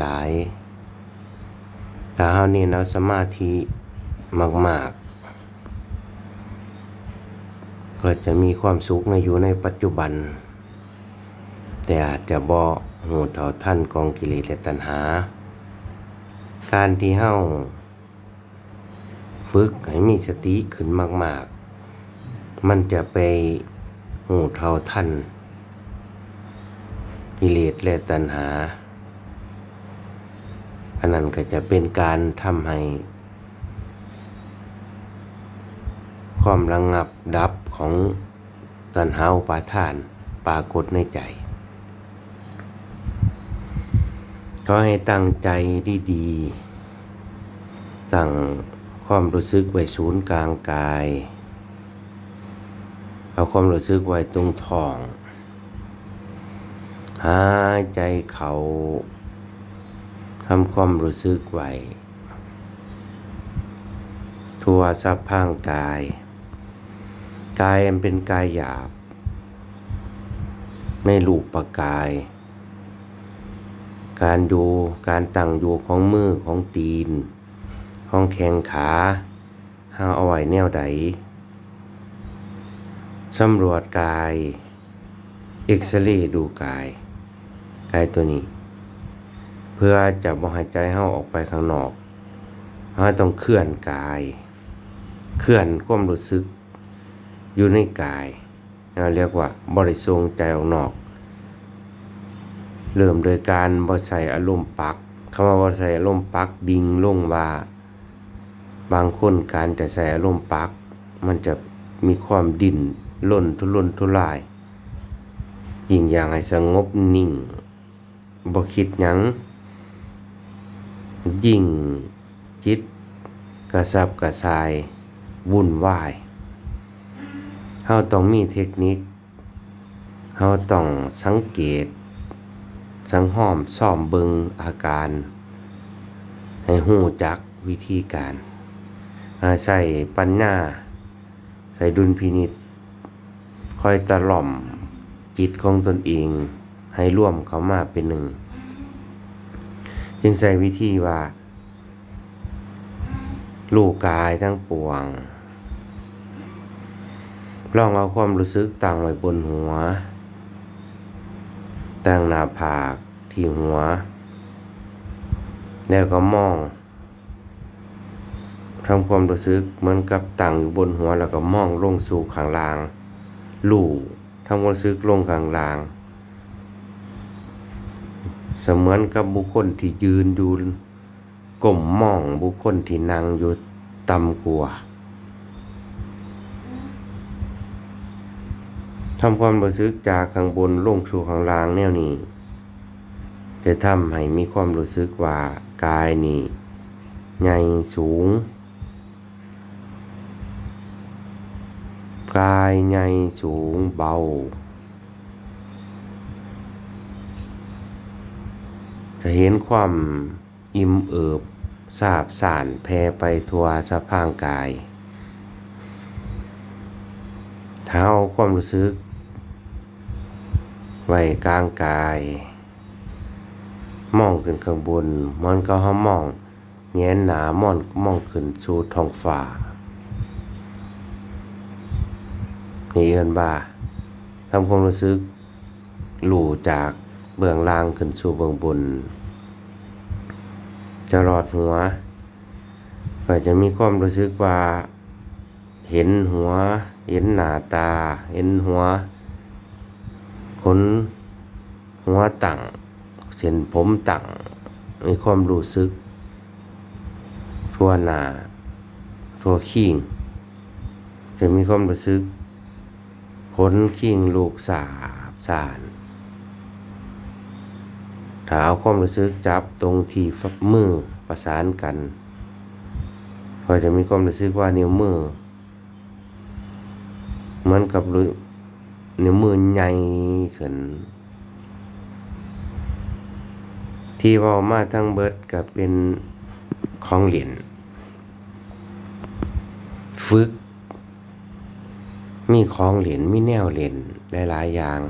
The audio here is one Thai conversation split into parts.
หลายๆถ้าเฮานี่เราสมาธิมาก ๆ ก็จะมีความสุขในอยู่ในปัจจุบัน แต่อาจจะบ่หูเท่าท่านกองกิเลสและตัณหา การที่เฮาฝึกให้มีสติขึ้นมาก ๆ มันจะไปหูเท่าท่านกิเลสและตัณหา อันนั้นก็จะเป็นการทำให้ ความระงงับดับของตัณหาอุปาทานปรากฏในใจ ก็ให้ตั้งใจดีๆตั้งความรู้สึกไว้ศูนย์กลางกาย เอาความรู้สึกไว้ตรงท้อง หายใจเขา ทำความรู้สึกไหวทั่วสัพพางกาย กายมันเป็นกายหยาบ ในรูปปกาย การดูการตั้งอยู่ของมือของตีน ของแขงขาหาเอาไว้แนวใดสำรวจกาย เอ็กซเรย์ดูกาย กายตัวนี้ เพื่อจะบ่หายใจเฮาออกไปข้างนอกเฮาต้องเคลื่อนกาย เคลื่อนความรู้สึกอยู่ในกายเราเรียกว่าบริสุทธิ์ใจออกนอก เริ่มโดยการบ่ใส่อารมณ์ปักคำว่าบ่ใส่อารมณ์ปักดิ่งลงว่า บางคนการจะใส่อารมณ์ปัก มันจะมีความดิ่นล่นทุรนทุรายยิ่งอย่างให้สงบนิ่งบ่คิดหยัง ยิ่งจิตกระสับกระส่าย วุ่นวายเฮาต้องมีเทคนิคเฮาต้องสังเกต สังห้อมซ่อมเบิงอาการ ให้หูจักวิธีการ อาใส่ปัญญาใส่ดุลพินิษคอยตะล่อมจิตของตนเองให้ร่วมเข้ามาเป็นหนึ่ง จึงใส่วิธีว่าลูกกายทั้งปวง ลองเอาความรู้สึกตั้งไว้บนหัว ตั้งหน้าผากที่หัว แล้วก็มองทำความรู้สึกเหมือนกับตั้งอยู่บนหัวแล้วก็มองลงสู่ข้างล่าง ลู่ทำความรู้สึกลงข้างล่างเสมือนกับบุคคลที่ยืนอยู่ก้มมองบุคคลที่นั่งอยู่ต่ำกว่าทำความรู้สึกจากข้างบนลงสู่ข้างล่างแนวนี้ จะทำให้มีความรู้สึกว่ากายนี่ใหญ่สูง กายใหญ่สูงเบา จะเห็นความอิ่มเอิบสาบสานแผ่ไปทั่วสะพางกาย เท้าความรู้สึก ไว้กลางกาย มองขึ้นข้างบนมันก็ห้ามองแงนหนามอนมองขึ้นสู่ท้องฟ้านี่เอินบ่าทำความรู้สึกหลู่จาก เบื้องล่างขึ้นสู่เบื้องบน จะรอดหัว ก็จะมีความรู้สึกว่า เห็นหัว เห็นหน้าตา เห็นหัวขนหัวตั้งเส้นผมตั้งมีความรู้สึก ทั่วหน้าทั่วขิงจะมีความรู้สึกขนขิงลูกสาบสาน ถ้าเอาความรู้สึกจับตรงที่ฝักมือประสานกันก็จะมีความรู้สึกว่านิ้วมือเหมือนกับรู้นิ้วมือใหญ่ขึ้นที่ว่ามาทั้งเบิดก็เป็นของเหรียญฝึก มีของเหรียญมีแนวเหรียญหลายๆอย่าง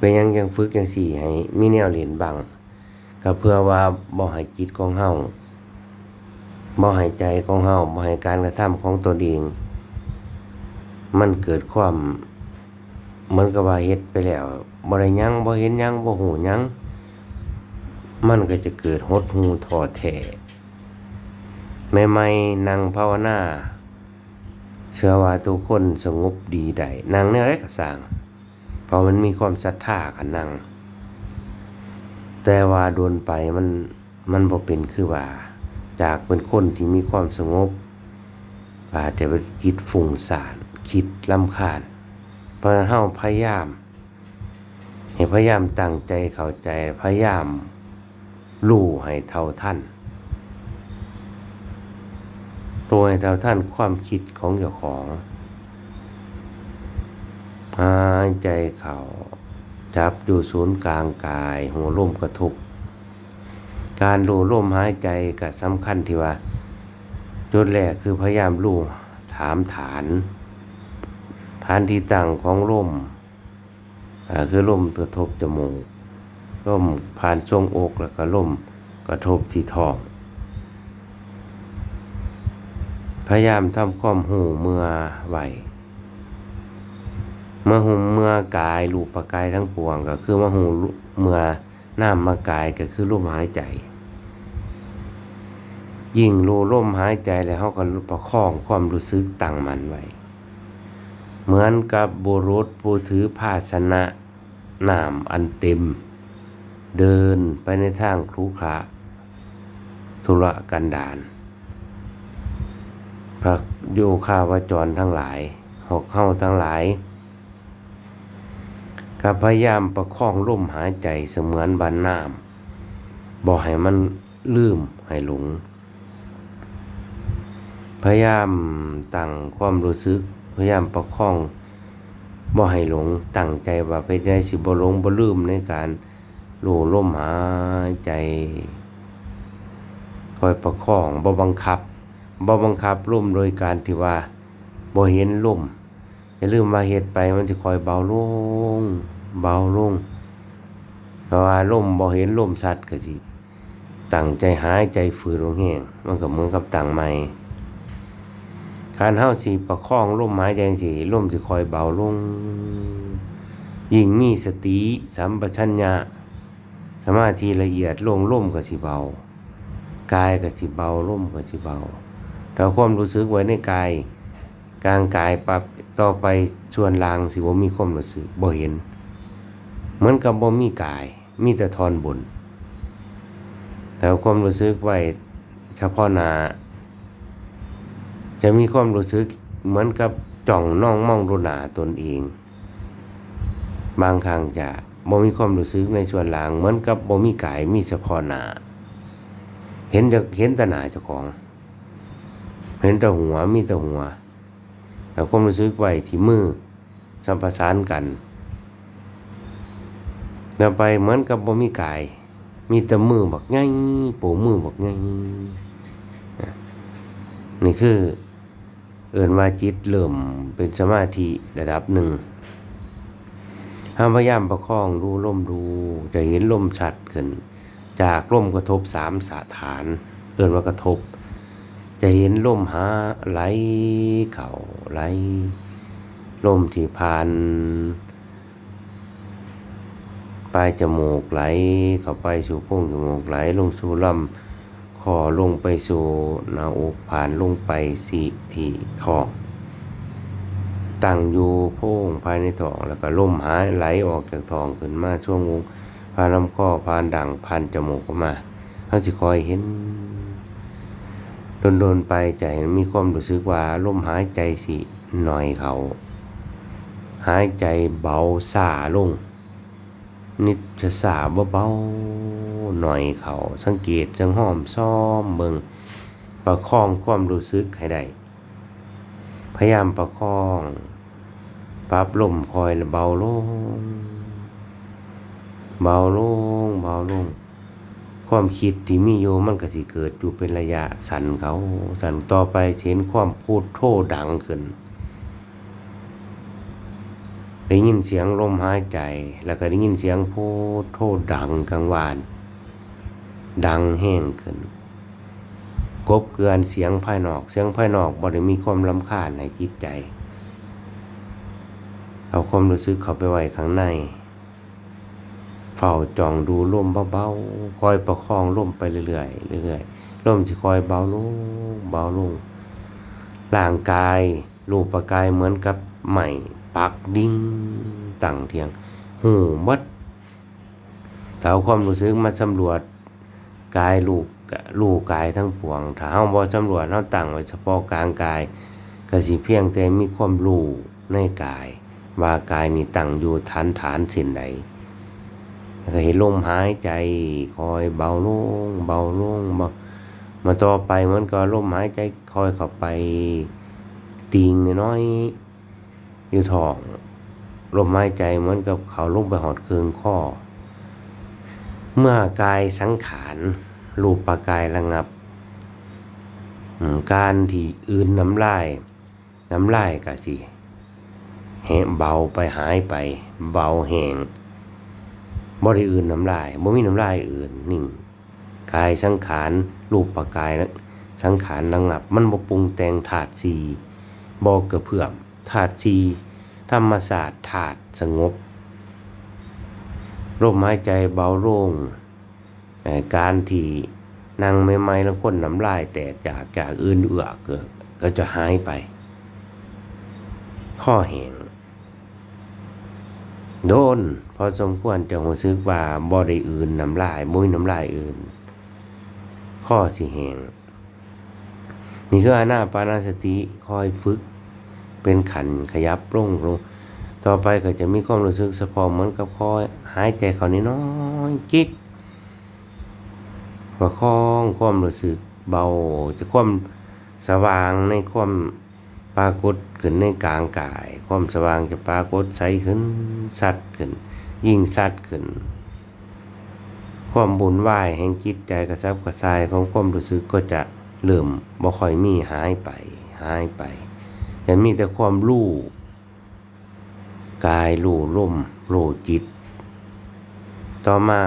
เป็นยังยังฝึกยังสี่ให้มีแนวเหรียญบางก็เพื่อว่าบ่ให้จิตของเฮาบ่ให้ใจของเฮาบ่ให้การกระทำของตนเอง มันเกิดความเหมือนกับว่าเฮ็ดไปแล้วบ่ได้ยังบ่เห็นยังบ่ฮู้ยังมันก็จะเกิดหดหูท้อแท้ใหม่ๆนั่งภาวนาเชื่อว่าทุกคนสงบดีได้นั่งแนวใดก็สร้าง เพราะมันมีความศรัทธากันนั่ง แต่ว่าโดนไปมันมันบ่เป็นคือว่า จากเป็นคนที่มีความสงบอาจจะเป็นคิดฟุ้งซ่านคิดลำคาญเพราะฉะนั้นเฮาพยายามให้พยายามตั้งใจเข้าใจพยายามรู้ให้เท่าท่านตัวให้เท่าท่านความคิดของเจ้าของ หายใจเข้าจับอยู่ศูนย์กลางกาย หัวลมกระทบ การรู้ลมหายใจก็สำคัญที่ว่า จุดแรกคือพยายามรู้ถามฐาน ฐานที่ตั้งของลมอ่าคือลมกระทบจมูกลมผ่านช่วงอกแล้วก็ลมกระทบที่ท้องพยายามทำความหูเมื่อไหว มื่อหูเมื่อกายรูปกายทั้งปวงก็คือเมื่อหูเมื่อน้ำมากายก็คือลมหายใจ ยิ่งรู้ลมหายใจแล้วเขาก็ประคองความรู้สึกตั้งมันไว้ เหมือนกับบุรุษผู้ถือภาชนะน้ำอันเต็ม เดินไปในทางครุขระธุระกันดารพระโยคาวจรทั้งหลายหกเข้าทั้งหลาย ก็พยายามประคองลมหายใจเสมือนบานน้ำบอกให้มันลืมให้หลง พยายามตั้งความรู้สึก พยายามประคองบ่ให้หลงตั้งใจว่าไปได้สิบ่หลงบ่ลืมในการรู้ลมหายใจคอยประคองบ่บังคับบ่บังคับลมโดยการที่ว่าบ่เห็นลม อย่าลืมว่าเฮ็ดไปมันจะคอยเบาลง เบาลงเพราะว่าลมบ่เห็นลมชัดก็สิตั้งใจหายใจฝืนลงแห้งมันก็เหมือนกับตั้งใหม่การเฮาสิประคองลมหายใจสิลมสิคอยเบาลง ยิ่งมีสติสัมปชัญญะสมาธิละเอียดลงลมก็สิเบากายก็สิเบาลมก็สิเบาถ้าความรู้สึกไว้ในกายกลางกายปรับ ต่อไปส่วนล่างสิบ่มีความรู้สึกบ่เห็น เหมือนกับบ่มีกาย มีแต่ทอนบน แต่ความรู้สึกไว้เฉพาะหน้าจะมีความรู้สึกเหมือนกับจ้องน้องมองดูหน้าตนเอง บางครั้งจะบ่มีความรู้สึกในส่วนหลังเหมือนกับบ่มีกายมีเฉพาะหน้าเห็นจะเห็นแต่หน้าเจ้าของ เห็นแต่หัวมีแต่หัว แล้วความรู้สึกไว้ที่มือสัมประสานกันแล้วไปเหมือนกับบ่มีกาย มีแต่มือบักง่ายโปมือบักง่ายนี่คือ เอินว่าจิตเริ่มเป็นสมาธิระดับหนึ่งห้ามพยายามประคองดูลมดูจะเห็นลมชัดขึ้น จากลมกระทบสามสถาน เอินว่ากระทบ จะเห็นลมหาไหลเข่าไหลลมที่ผ่านปลายจมูกไหลเข้าไปสู่โพรงจมูกไหลลงสู่ลำคอลงไปสู่หน้าอกผ่านลงไปสีที่ท้องตั้งอยู่โพรงภายในท้องแล้วก็ลมหายไหลออกจากท้องขึ้นมาช่วงวงผ่านลำคอผ่านดังผ่านจมูกออกมาเขาสิคอยเห็น โดนๆไปใจมีความรู้สึกว่าลมหายใจสิหน่อยเขาหายใจเบาสาลง นิดจะสาเบาๆหน่อยเขาสังเกตจังห้อมซ้อมเบิงประคองความรู้สึกให้ได้พยายามประคองปรับลมคอยเบาลง เบาลง เบาลง ความคิดที่มีอยู่มันก็สิเกิดอยู่เป็นระยะสั่นเขาสั่นต่อไปสิเห็นความพูดโทดังขึ้นได้ยินเสียงลมหายใจ แล้วก็ได้ยินเสียงพูดโทดังกลางวาน ดังแห้งขึ้นกบเกือนเสียงภายนอก เสียงภายนอกบ่ได้มีความลำคาญในจิตใจ เอาความรู้สึกเข้าไปไว้ข้างใน เฝ้าจองดูลมเบาๆคอยประคองลมไปเรื่อยๆเรื่อยๆลมจะคอยเบาลงเบาลงร่างกายรูปกายเหมือนกับไหม่ปักดิ้งตั้งเทียงหูมัดถ้าเอาความรู้สึกมาสำรวจกายลูกลูกกายทั้งปวงถ้าเฮาบ่สำรวจเฮาตั้งไว้เฉพาะกลางกายก็สิเพียงแต่มีความรู้ในกาย ว่ากายนี่ตั้งอยู่ฐานฐานสิ่นใด แล้วก็เห็นลมหายใจคอยเบาลงเบาลงเบามาต่อไปมันก็ลมหายใจคอยเข้าไปติงน้อยอยู่ท้องลมหายใจเหมือนกับเขาลงไปหอดเคืองข้อ เมื่อกายสังขารรูปปากายระงับ การที่อื่นน้ำลายน้ำลายก็สิแหเบาไปหายไป เบาแหง บ่ได้อื่นน้ำลายบ่มีน้ำลายอื่นนิ่งกายสังขารรูปปากายสังขารระงับ มันบ่ปรุงแต่งธาตุสีบ่กระเพื่อมธาตุสีธรรมศาสตร์ถาดสงบลมหายใจเบาโล่งการที่นั่งไม่ไม่แล้วคนน้ำลายแตกจากจากอื่นเอือกเกิดก็จะหายไป ข้อแหง โดน พอสมควรจะรู้สึกว่าบ่ได้อื่นน้ำลายมุ้ยน้ำลายอื่น ข้อสิแหงนี่คืออานาปานาสติคอยฝึก เป็นขันขยับลงลงต่อไปก็จะมีความรู้สึกเฉพาะเหมือนกับคอยหายใจเขาน้อยกิ๊กประคองความรู้สึกเบาจะความสว่างในความปรากฏ ขึ้นในกลางกาย ความสว่างจะปรากฏใสขึ้นสัดขึ้น ยิ่งสัดขึ้น ความบุญไหวแห่งจิตใจกระซับกระซายของความรู้สึกก็จะเริ่มบ่ค่อยมีหายไปหายไปแต่มีแต่ความรู้กายรู้ลมรู้จิต ต่อมา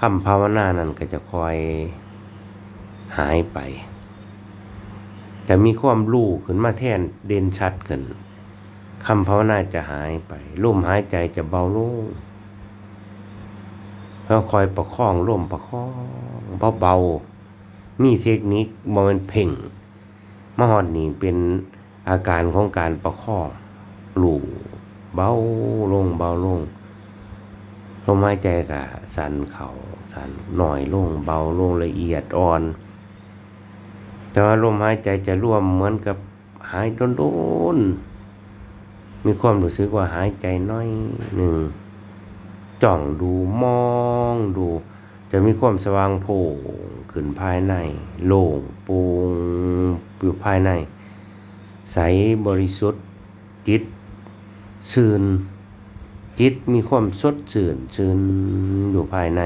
คำภาวนานั้นก็จะคอยหายไป จะมีความรู้ขึ้นมาแทนเด่นชัดขึ้นคำภาวนาจะหายไปลมหายใจจะเบาลงแล้วคอยประคองลมประคองเบาๆมีเทคนิคบ่แมันเพ่งมหอดนี่เป็นอาการของการประคองลูเบาลงเบาลงลมหายใจก็สั่นเขาสั่นหน่อยลงเบาลงละเอียดอ่อน แต่ว่าลมหายใจจะร่วมเหมือนกับหายโดนๆมีความรู้สึกว่าหายใจน้อยหนึ่งจ้องดูมองดู จะมีความสว่างโผล่ขึ้นภายใน โล่งโปร่งอยู่ภายใน ใสบริสุทธิ์จิตชื่นจิตมีความสดชื่นชื่นอยู่ภายใน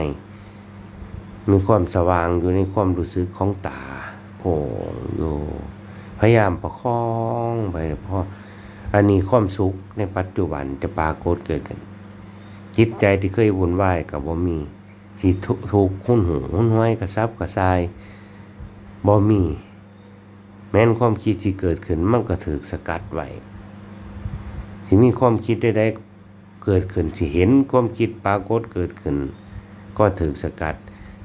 มีความสว่างอยู่ในความรู้สึกของตา โผล่อยู่ พยายามประคองไปเพราะอันนี้ความสุขในปัจจุบันจะปรากฏเกิดขึ้นจิตใจที่เคยวุ่นวายกับบ่มีที่ถูกหุ้นหูหุ้นห้อยกระซับกระซายบ่มี แม้นความคิดที่เกิดขึ้นมันก็ถูกสกัดไว้ที่มีความคิดใดๆเกิดขึ้นสิเห็นความคิดปรากฏเกิดขึ้น ก็ถูกสกัด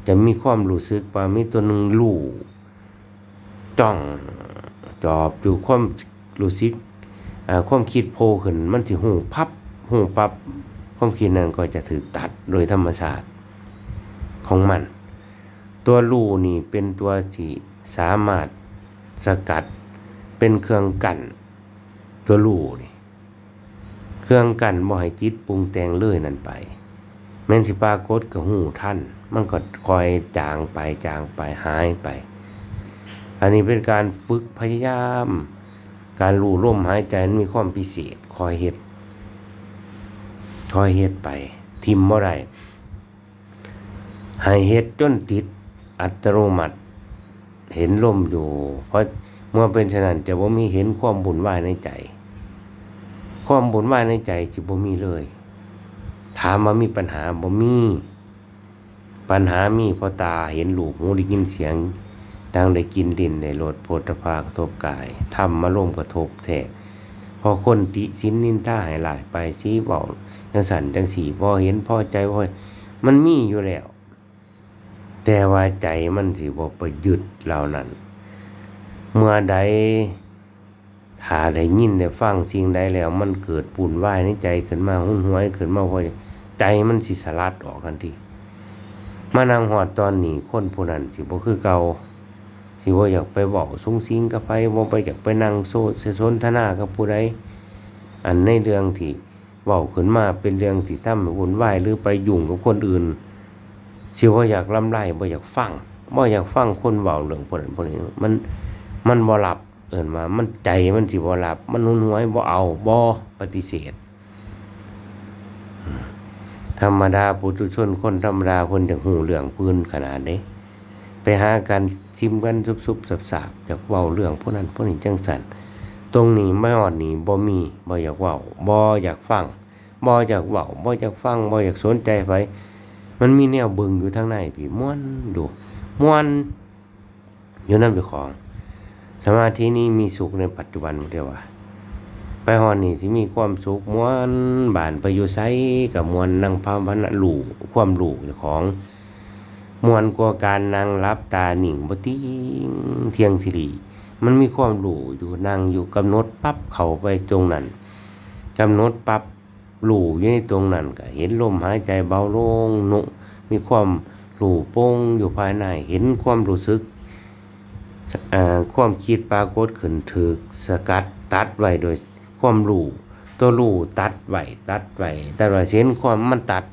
จะมีความรู้สึกว่ามีตัวหนึ่งลู่ จ้องจอบอยู่ความรู้สึกอ่าความคิดโผล่ขึ้นมันสิหูพับหูปับความคิดนั้นก็จะถูกตัดโดยธรรมชาติของมัน ตัวรูนี่เป็นตัวที่สามารถสกัดเป็นเครื่องกันตัวรูนี่เครื่องกันบ่ให้จิตปรุงแต่งเลยนั่นไป แม้นสิปรากฏกับหูท่าน มันก็คอยจางไปจางไปหายไป อันนี้เป็นการฝึกพยายาม การรู้ลมหายใจนั้นมีความพิเศษคอยเฮ็ดคอยเฮ็ดไป ทิมบ่ได้ให้เฮ็ดจนติดอัตโนมัติเห็นลมอยู่ เพราะเมื่อเป็นฉะนั้นจะบ่มีเห็นความบุญวายในใจ ความบุญวายในใจจะบ่มีเลย ถามว่ามีปัญหาบ่มีปปัญหามีเพราะตาเห็นรูปหูได้ยินเสียง ดังได้กินดินได้รสโพธภากระทบกายธรรมาร่วมกระทบแท้พอคนติสินนินท่าให้หลายไปสีเบาจังสันจังสีพอเห็นพอใจพอมันมีอยู่แล้ว แต่ว่าใจมันสิบ่ไปยึดเหล่านั้น เมื่อใดถ้าได้ยินได้ฟังสิ่งใดแล้ว มันเกิดปุ่นวายในใจขึ้นมาหุ่นหวยขึ้นมาพอใจมันสิสลัดออกทันทีมานั่งหอดตอนนี้คนผู้นั้นสิบ่คือเก่า สิบ่อยากไปบอกสุงสิงกับไปบ่ไปอยากไปนั่งโซสนทนากับผู้ใดอันในเรื่องที่เว้าขึ้นมาเป็นเรื่องที่ทำให้วุ่นวายหรือไปยุ่งกับคนอื่นสิว่าอยากลำไรบ่อยากฟังบ่อยากฟังคนเว้าเรื่องพวกนั้นพวกนี้มันมันบ่รับเอิ้นว่ามันใจมันสิบ่รับ มันหุนหวยบ่เอาบ่ปฏิเสธธรรมดาปุถุชนคนธรรมดาคนจักหูเรื่องปืนขนาดนี้ ไปหากันชิมกันซุบๆสับๆอยากเว้าเรื่องพวกนั้นพวกนี้จังซั่นตรงนี้ไม่ฮอดนี้บ่มีบ่อยากเว้าบ่อยากฟังบ่อยากเว้าบ่อยากฟังบ่อยากสนใจไผมันมีแนวบึงอยู่ทางในพี่ม่วนดูม่วนอยู่นั่นเป็นของ สมาธินี้มีสุขในปัจจุบันเรียกว่าไปหอนนี่สิมีความสุขม่วนบานไปอยู่ไสกับม่วนนั่งภาวนหลู่ความหลู่ของ มวนกว่าการนั่งรับตาหนิงบ่ติงเที่ยงทีรีมันมีความหลู่อยู่นั่งอยู่กำหนดปั๊บเข้าไปตรงนั้นกำหนดปั๊บหลู่อยู่ในตรงนั้นก็เห็นลมหายใจเบาลงนุมีความหลู่โป้งอยู่ภายในเห็นความรู้สึกความคิดปรากฏขึ้นถึกสกัดตัดไว้โดยความหลู่ตัวหลู่ตัดไว้ตัดไว้ตัดไว้เห็นความมันตัด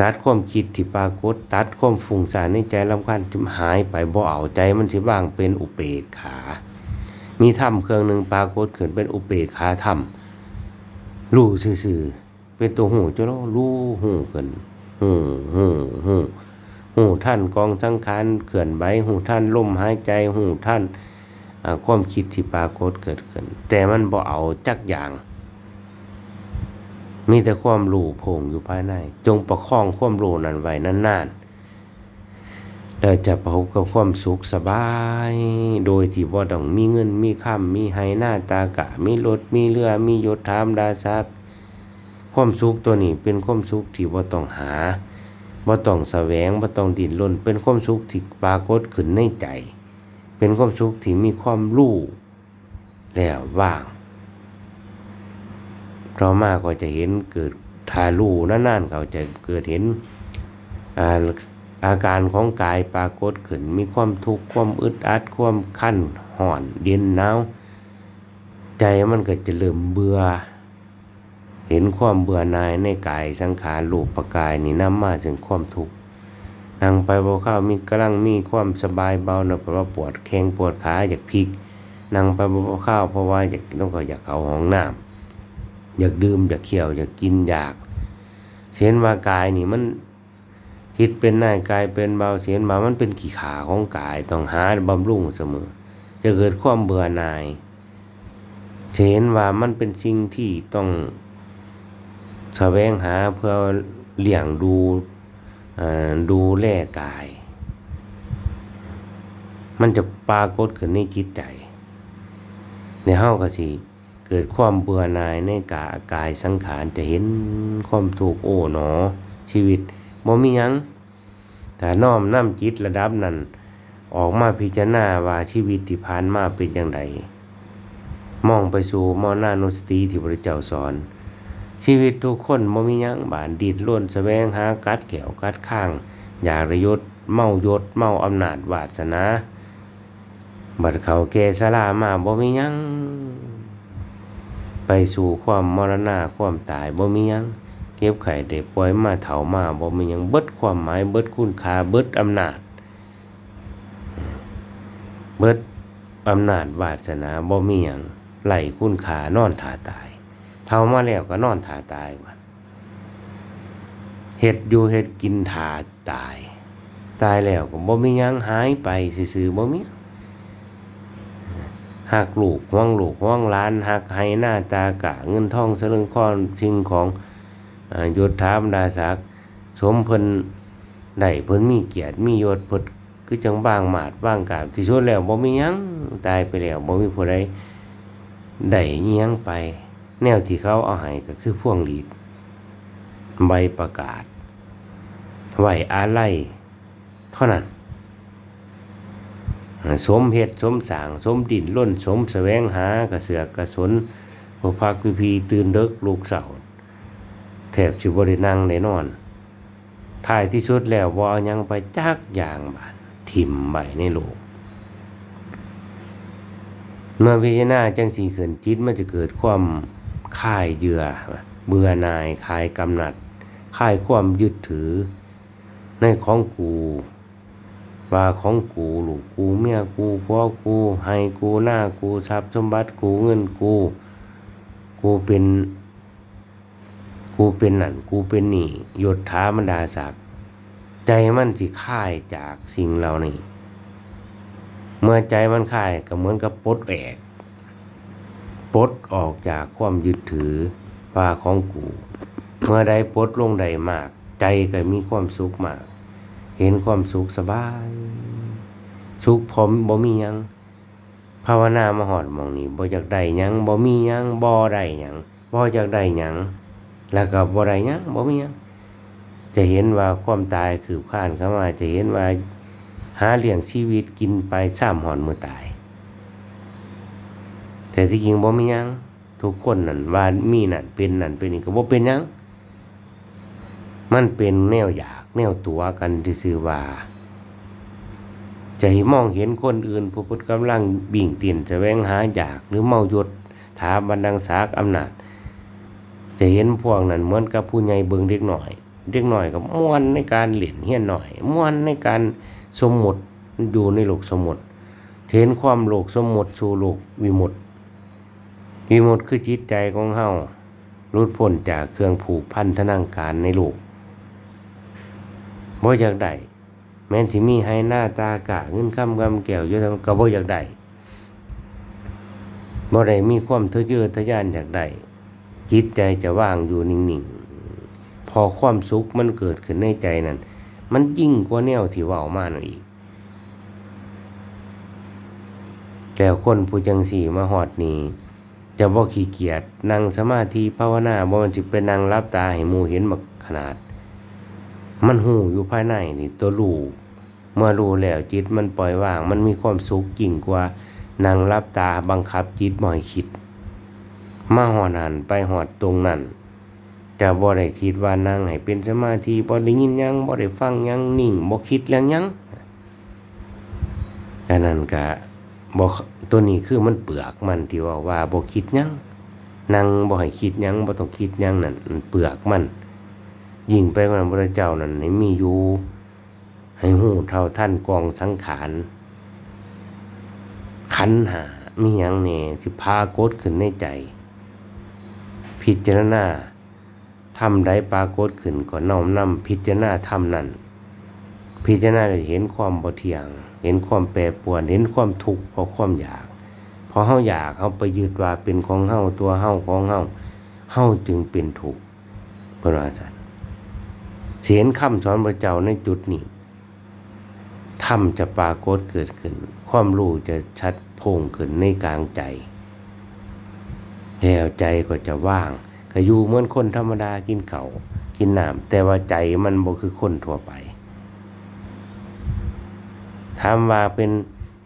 ตัดความคิดที่ปรากฏตัดความฟุ้งซ่านในใจลำคันที่หายไปบ่เอาใจมันสิว่างเป็นอุเบกขา มีธรรมเครื่องหนึ่งปรากฏขึ้นเป็นอุเบกขาธรรมรู้ซื่อๆเป็นตัวหูจะรู้รู้หูขึ้นหูหูหูหูท่านกองสังขารเขื่อนใบหูท่านลมหายใจหูท่านความคิดที่ปรากฏเกิดขึ้น แต่มันบ่เอาจักอย่าง มีแต่ความรู้โผงอยู่ภายใน จงประคองความรู้นั้นไว้นานๆแล้วจะพบกับความสุขสบาย โดยที่บ่ต้องมีเงินมีค่ำมีไฮหน้าตากะ มีรถมีเรือ มียศถามดาซัก ความสุขตัวนี้เป็นความสุขที่บ่ต้องหาบ่ต้องแสวงบ่ต้องดิ้นรนเป็นความสุขที่ปรากฏขึ้นในใจ เป็นความสุขที่มีความรู้แล้วว่าง ต่อมาก็จะเห็นเกิดทารู้นานๆเขาจะเกิดเห็นอาอาการของกายปรากฏขึ้นมีความทุกข์ความอึดอัดความคันห่อนเย็นหนาวใจมันก็จะเริ่มเบื่อ เห็นความเบื่อหน่ายในกายสังขารรูปประกายนี่นำมาถึงความทุกข์นั่งไปบ่เข้ามีกำลังมีความสบายเบาเนะเพราะว่าปวดแข้งปวดขาอยากพลิกนั่งไปบ่เข้าเพราะว่าอยากต้องก็อยากเข้าห้องน้ำ อยากดื่มอยากเคี่ยวอยากกินอยากเสียนว่ากายนี่มันคิดเป็นหน้ายกายเป็นเบาเสียนว่ามันเป็นขี้ขาของกายต้องหาบำรุงเสมอ จะเกิดความเบื่อหน่ายเห็นว่ามันเป็นสิ่งที่ต้องแสวงหาเพื่อเลี้ยงดูดูแลกาย มันจะปรากฏขึ้นในจิตใจในเฮาก็สิ เกิดความเบื่อหน่ายในกากายสังขารจะเห็นความถูกโอ้หนอ ชีวิตบ่มีหยังแต่น้อมนำจิตระดับนั้นออกมาพิจารณาว่าชีวิตที่ผ่านมาเป็นอย่างไรมองไปสู่มอนานุสติที่พระเจ้าสอน ชีวิตทุกคนบ่มีหยังบานดิดล้วนแสวงหากัดแขวกัดข้าง อยากระยศเมายศเมาอำนาจวาสนาบัดเขาแก่สลามาบ่มีหยัง ไปสู่ความมรณะความตายบ่มีหยังเก็บไข่ได้ปล่อยมาเถามาบ่มีหยังเบิดความหมายเบิดคุณค่าเบิดอำนาจ เบิดอำนาจวาสนาบ่มีหยังไหลคุณค่านอนท่าตายเท่ามาแล้วก็นอนท่าตายว่ะเฮ็ดอยู่เฮ็ดกินท่าตาย ตายแล้วก็บ่มีหยังหายไปซื่อๆบ่มีหยัง หักลูกห่วงลูกห่วงหลานหักให้หน้าตากะเงินทองสลึงคอนสิ่งของอยศถามดาศักดิ์สมเพิ่นได้เพิ่นมีเกียรติมียศเพิ่นคือจังบางหมาดบางกามที่สุดแล้วบ่มีหยังตายไปแล้วบ่มีผู้ใดได้อิหยังไป แนวที่เขาเอาให้ก็คือพวงหลีด ใบประกาศ ไว้อาลัยเท่านั้น สมเหตุสมสางสมดินล้นสมแสวงหากระเสือกกระสนผู้พักพิพีตื่นเด็กลูกเสาแทบสิบรินังได้นอนท้ายที่สุดแล้ววอยังไปจักอย่างบานถิ่มใบในโลก เมื่อพิจารณาจังสีเขินจิตมันจะเกิดความค่ายเยื่อ เบื่อนายคลายกำหนัดค่ายความยึดถือ ในของกู ว่าของกูลูกกูเมียกูพ่อกูให้กูหน้ากูทรัพย์สมบัติกูเงินกู กูเป็น กูเป็นนั่นกูเป็นนี่ยศถาบรรดาศักดิ์ใจมันสิค่ายจากสิ่งเหล่านี้เมื่อใจมันค่ายก็เหมือนกับปลดแอกปลดออกจากความยึดถือว่าของกู เมื่อใดปลดลงใดมาก ใจก็มีความสุขมาก เห็นความสุขสบาย สุขพอมบ่มียัง ภาวนามาหอดมองนี้บ่อยากได้ยังบ่มียังบ่ได้ยังบ่อยากได้ยังแล้วก็บ่ได้ยังบ่มียังจะเห็นว่าความตายคือข้านเข้ามา จะเห็นว่าหาเลี้ยงชีวิตกินไปซ้ำหอนมือตาย แต่ที่จริงบ่มียังทุกคนนั่นว่ามีนั่นเป็นนั่นเป็นนี่ก็บ่เป็นยังมันเป็นแนวอยาก แนวตัวกันที่ซื่อว่า จะให้มองเห็นคนอื่น ผู้พุทธกำลังบิ่งเตียนแสวงหาอยากหรือเมายศถาบันดังสากอำนาจ จะเห็นพวกนั้นเหมือนกับผู้ใหญ่เบิงเด็กหน่อย เด็กหน่อยก็ม่วนในการเหรียญเฮียนหน่อยม่วนในการสมมุติอยู่ในโลกสมมุติเห็นความโลกสมมุติสู่โลกวิมุตติวิมุตติคือจิตใจของเฮาหลุดพ้นจากเครื่องผูกพันธนาการในโลก บ่อยากได้แม้นสิมีให้หน้าตากะเงินคำกำแก้วอยู่ทำก็บ่อยากได้บ่ได้มีความทะเยอทะยานอยากได้จิตใจจะว่างอยู่นิ่งๆ พอความสุขมันเกิดขึ้นในใจนั้น มันยิ่งกว่าแนวที่เว้ามานั่นอีกแล้วคนผู้จังสี่มาฮอดนี้จะบ่ขี้เกียจนั่งสมาธิภาวนาบ่มันสิไปนั่งรับตาให้หมูเห็นบักขนาด มันหูอยู่ภายในนี่ตัวรู้เมื่อรู้แล้วจิตมันปล่อยวาง มันมีความสุขยิ่งกว่านั่งรับตาบังคับจิตบ่ให้คิด มาหอดหันไปหอดตรงนั้นจะบ่ได้คิดว่านั่งให้เป็นสมาธิบ่ได้ยินยังบ่ได้ฟังยังนิ่งบ่คิดเรื่องยังอันนั้นก็บ่ตัวนี้คือมันเปลือกมันที่ว่าว่าบ่คิดยังนั่งบ่ให้คิดยังบ่ต้องคิดยังนั่นมันเปลือกมัน ยิ่งไปกว่านั้นพระเจ้านั่นให้มีอยู่ ให้หูเท่าท่านกองสังขาร ขันหามีหยังแหน่สิพาโกดขึ้นในใจ พิจารณาทำใดปรากฏขึ้นก็น้อมนำพิจารณาทำนั้น พิจารณาเห็นความบ่เที่ยง เห็นความแปรปรวน เห็นความทุกข์เพราะความอยากพอเฮาอยากเฮาไปยึดว่าเป็นของเฮาตัวเฮาของเฮาเฮาจึงเป็นทุกข์พิ่นว่า เสียนคำสอนพระเจ้าในจุดนี้ธรรมจะปรากฏเกิดขึ้น ความรู้จะชัดโพงขึ้นในกลางใจแล้วใจก็จะว่างก็อยู่เหมือนคนธรรมดากินเขาวกินน้ำแต่ว่าใจมันบ่คือคนทั่วไปถามว่าเป็น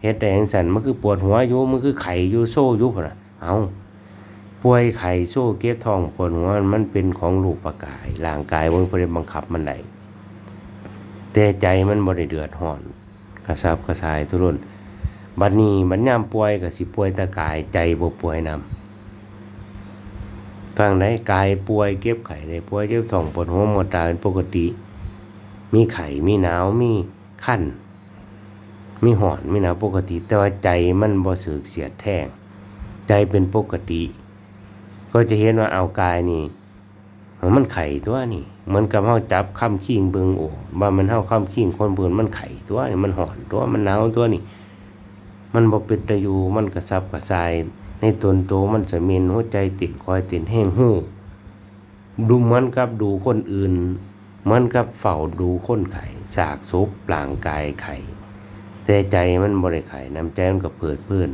เฮ็ดแต่งซั่นมันคือปวดหัวอยู่มันคือไข้อยู่โซ่อยู่พ่ะเอา ป่วยไข้โซ่เก็บท้องปวดหัวมันเป็นของรูปกายร่างกายบ่บ่ได้บังคับมันได้แต่ใจมันบ่ได้เดือดร้อนกระสับกระสายทุรนบัดนี้บัดยามป่วยก็สิป่วยแต่กายใจบ่ป่วยนำฟังได้กายป่วยเก็บไข้ได้ป่วยเจ็บท้องปวดหัวหมดตาเป็นปกติ มีไข้มีหนาวมีคันมีหอนมีหนาวปกติ แต่ว่าใจมันบ่สึกเสียดแทงใจเป็นปกติ ก็จะเห็นว่าเอากายนี่มันไข่ตัวนี่เหมือนกับเฮาจับคำคิงเบิงโอ้ว่ามันเฮาคำคิงคนเบิ่นมันไข่ตัวนี่มันห่อนตัวมันหนาวตัวนี่ มันบ่เป็นตะอยู่มันกระซับกระสาย ในตนโตมันสะเมนหัวใจติดคอยติดแห้งหู้ดูเหมือนกับดูคนอื่น เหมือนกับเฝ้าดูคนไข้สากซุปร่างกายไข้แต่ใจมันบ่ได้ไข้น้ำใจมันก็เพิดเพิ่น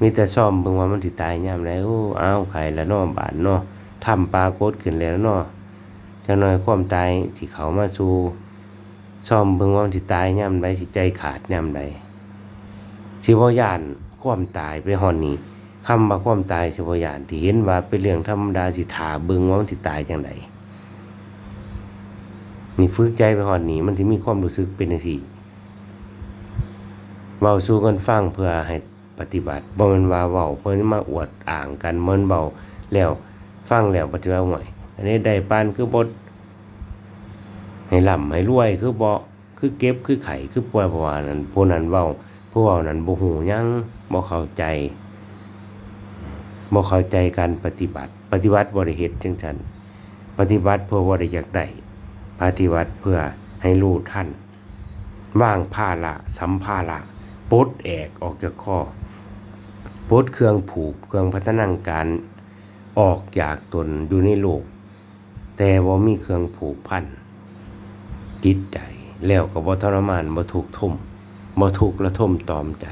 มีแต่ซ่อมเบิ่งว่ามันสิตายยามใดโอ้อ้าวไข้แล้วเนาะบาดเนาะทำปรากฏขึ้นแล้วเนาะจักหน่อยความตายสิเขามาสู่ซ่อมเบิ่งว่ามันสิตายยามใดสิใจขาดยามใดสิบ่ย่านความตายไปฮอดนี้คำว่าความตายสิบ่ย่านที่เห็นว่าเป็นเรื่องธรรมดาสิท่าเบิ่งว่ามันสิตายจังไดนี่ฝึกใจไปหอดนี้มันถึงมีความรู้สึกเป็นจังซี่เว้าสู่กันฟังเพื่อให้ ปฏิบัติบ่ม่นว่าเว้าเพื่อมาอวดอ้างกันมันเบาแล้วฟังแล้วปฏิบัติห่วยอันนี้ได้ปานคือบทให้ร่ำให้รวยคือบ่คือเก็บคือไข่คือป่วยเพราะว่านั้นผู้นั้นเว้าผู้เว้านั้นบ่ฮู้หยังบ่เข้าใจบ่เข้าใจการปฏิบัติ ปฏิบัติบ่ได้เฮ็ดจังซั่นปฏิบัติเพื่อบ่ได้อยากได้ปฏิวัติเพื่อให้รู้ท่านว่างผ้าละสัมภาระปลดแอกออกจากข้อ ปลดเครื่องผูกเครื่องพัฒนาการออกจากตนอยู่ในโลก แต่บ่มีเครื่องผูกพันจิตใจแล้วก็บ่ทรมานบ่ถูกทุ่มบ่ถูกระทมตอมใจ